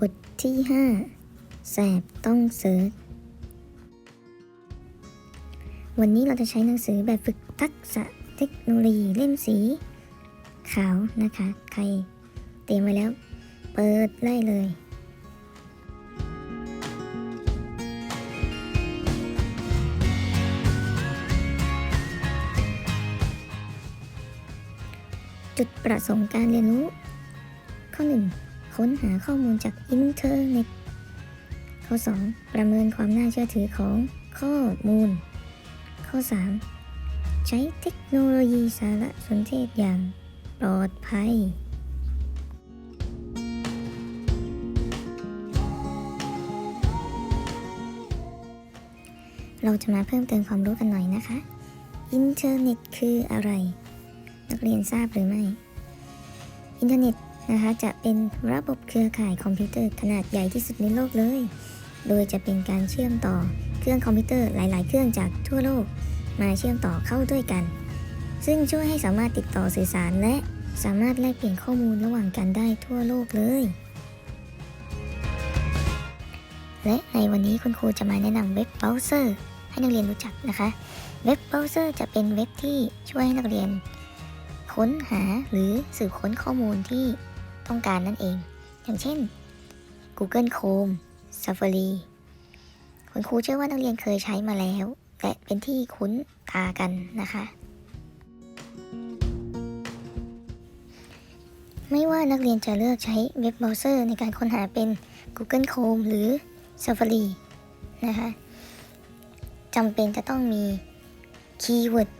บทที่ 5 แสบต้องเซิร์ช วันนี้เราจะใช้หนังสือแบบฝึกทักษะเทคโนโลยีเล่มสี ขาวนะคะ ใครเตรียมไว้แล้ว เปิดไล่เลย จุดประสงค์การเรียนรู้ ข้อ 1 ค้นหาข้อมูลจากอินเทอร์เน็ต ข้อ 2 ประเมินความน่าเชื่อถือของข้อมูล ข้อ 3 ใช้เทคโนโลยีสารสนเทศอย่างปลอดภัยเราจะมาเพิ่มเติมความรู้กันหน่อยนะคะ อินเทอร์เน็ตคืออะไร นักเรียนทราบหรือไม่ อินเทอร์เน็ต นะคะจะเป็นระบบเครือข่ายคอมพิวเตอร์ขนาดใหญ่ที่สุดในโลกเลย โดยจะเป็นการเชื่อมต่อเครื่องคอมพิวเตอร์หลาย ๆ เครื่องจากทั่วโลก มาเชื่อมต่อเข้าด้วยกัน ซึ่งช่วยให้สามารถติดต่อสื่อสารและสามารถแลกเปลี่ยนข้อมูลระหว่างกันได้ทั่วโลกเลย และในวันนี้คุณครูจะมาแนะนำเว็บเบราว์เซอร์ให้นักเรียนรู้จักนะคะ เว็บเบราว์เซอร์จะเป็นเว็บที่ช่วยให้นักเรียน ค้นหาหรือสืบค้นข้อมูลที่ ต้องการนั่นเอง อย่างเช่น Google Chrome Safari คุณครูเชื่อว่านักเรียนเคยใช้มาแล้ว และเป็นที่คุ้นตากันนะคะ ไม่ว่านักเรียนจะเลือกใช้เว็บเบราว์เซอร์ในการค้นหาเป็น Google Chrome หรือ Safari นะคะจำเป็นจะต้องมีคีย์เวิร์ด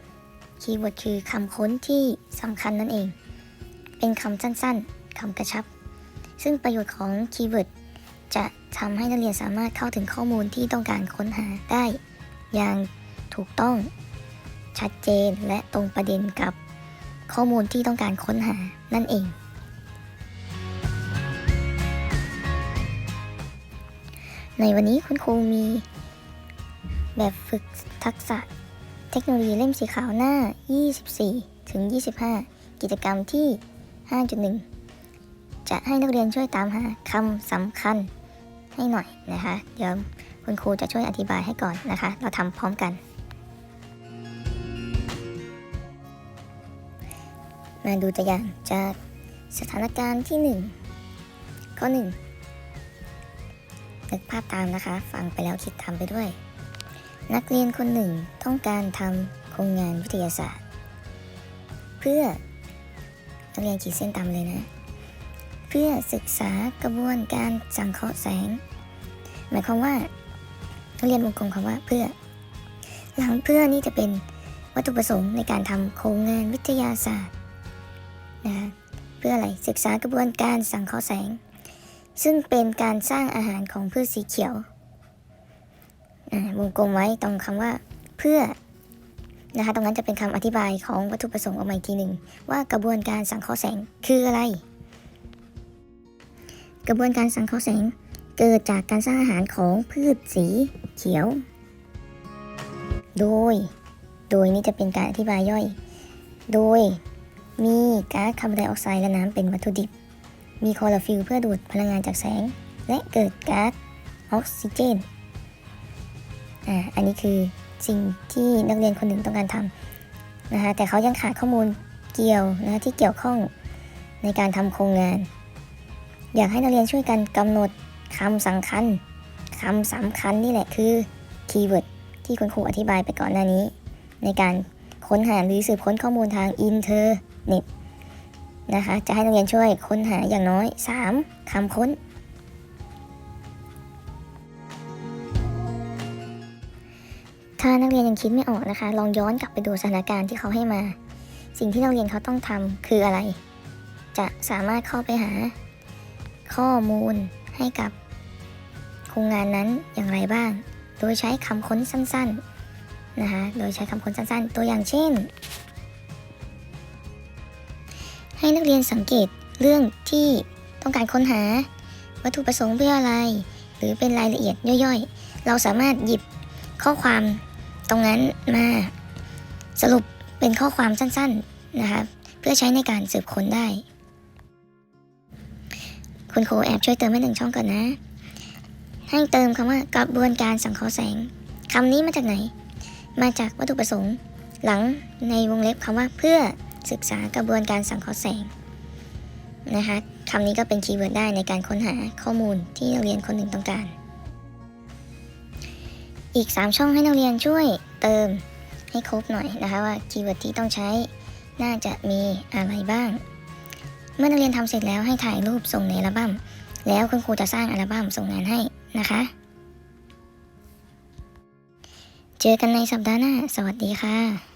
คีย์เวิร์ดคือคำค้นที่สำคัญนั่นเอง เป็นคำสั้นๆ คำกระชับ ซึ่งประโยชน์ของคีย์เวิร์ดจะทำให้นักเรียนสามารถเข้าถึงข้อมูลที่ต้องการค้นหาได้ อย่างถูกต้อง ชัดเจนและตรงประเด็นกับข้อมูลที่ต้องการค้นหานั่นเอง ในวันนี้คุณครูมี แบบฝึกทักษะ เทคโนโลยีเล่มสีขาวหน้า 24 ถึง 25 กิจกรรมที่ 5.1 จะให้นักเรียนช่วยตามหาคำสำคัญให้หน่อยนะคะ เดี๋ยวคุณครูจะช่วยอธิบายให้ก่อนนะคะ เราทำพร้อมกัน มาดูตัวอย่างจากสถานการณ์ที่ 1 ข้อ 1 นึกภาพตามนะคะ ฟังไปแล้วคิดตาไปด้วย นักเรียนคนหนึ่งต้องการทำโครงงานวิทยาศาสตร์ เพื่อนักเรียนขีดเส้นตามเลยนะ พื่อศึกษากระบวนการสังเคราะห์แสง หมายความว่านักเรียนวงกลมคำว่าเพื่อ หลังเพื่อนี่จะเป็นวัตถุประสงค์ในการทำโครงงานวิทยาศาสตร์นะคะเพื่ออะไรศึกษากระบวนการสังเคราะห์แสง ซึ่งเป็นการสร้างอาหารของพืชสีเขียววงกลมไว้ตรงคำว่าเพื่อนะคะตรงนั้นจะเป็นคำอธิบายของวัตถุประสงค์ออกมาอีกทีหนึ่งว่ากระบวนการสังเคราะห์แสงคืออะไร กระบวนการสังเคราะห์แสงเกิดจากการสร้างอาหารของพืชสีเขียว โดย โดยนี้จะเป็นการอธิบายย่อย โดยมีก๊าซคาร์บอนไดออกไซด์และน้ำเป็นวัตถุดิบ มีคลอโรฟิลเพื่อดูดพลังงานจากแสง และเกิดก๊าซออกซิเจน อ่า อันนี้คือสิ่งที่นักเรียนคนหนึ่งต้องการทำนะคะ แต่เขายังขาดข้อมูลเกี่ยวนะคะที่เกี่ยวข้องในการทำโครงงาน อยากให้นักเรียนช่วยกันกำหนดคำสำคัญคำสำคัญนี่แหละคือคีย์เวิร์ดที่คุณครูอธิบายไปก่อนหน้านี้ ในการค้นหาหรือสืบค้นข้อมูลทางอินเทอร์เน็ตนะคะ จะให้นักเรียนช่วยค้นหาอย่างน้อย 3คำค้น ถ้านักเรียนยังคิดไม่ออกนะคะ ลองย้อนกลับไปดูสถานการณ์ที่เขาให้มา สิ่งที่นักเรียนเขาต้องทำคืออะไร จะสามารถเข้าไปหา ข้อมูลให้กับโครงงานนั้นอย่างไรบ้าง โดยใช้คำค้นสั้นๆนะคะโดยใช้คำค้นสั้นๆ ตัวอย่างเช่น ให้นักเรียนสังเกตเรื่องที่ต้องการค้นหาวัตถุประสงค์เพื่ออะไร หรือเป็นรายละเอียดย่อยๆ เราสามารถหยิบข้อความตรงนั้นมาสรุปเป็นข้อความสั้นๆ นะคะเพื่อใช้ในการสืบค้นได้ คุณครูแอบช่วยเติมให้หนึ่งช่องก่อนนะ ให้เติมคำว่ากระบวนการสังเคราะห์แสงคำนี้มาจากไหน มาจากวัตถุประสงค์ หลังในวงเล็บคำว่าเพื่อศึกษากระบวนการสังเคราะห์แสงนะคะคำนี้ก็เป็นคีย์เวิร์ดได้ในการค้นหาข้อมูลที่นักเรียนคนหนึ่งต้องการ อีก 3 ช่องให้นักเรียนช่วยเติมให้ครบหน่อยนะคะว่าคีย์เวิร์ดที่ต้องใช้น่าจะมีอะไรบ้าง เมื่อนักเรียนทำเสร็จแล้วให้ถ่ายรูปส่งในอัลบั้ม แล้วคุณครูจะสร้างอัลบั้มส่งงานให้นะคะ เจอกันในสัปดาห์หน้า สวัสดีค่ะ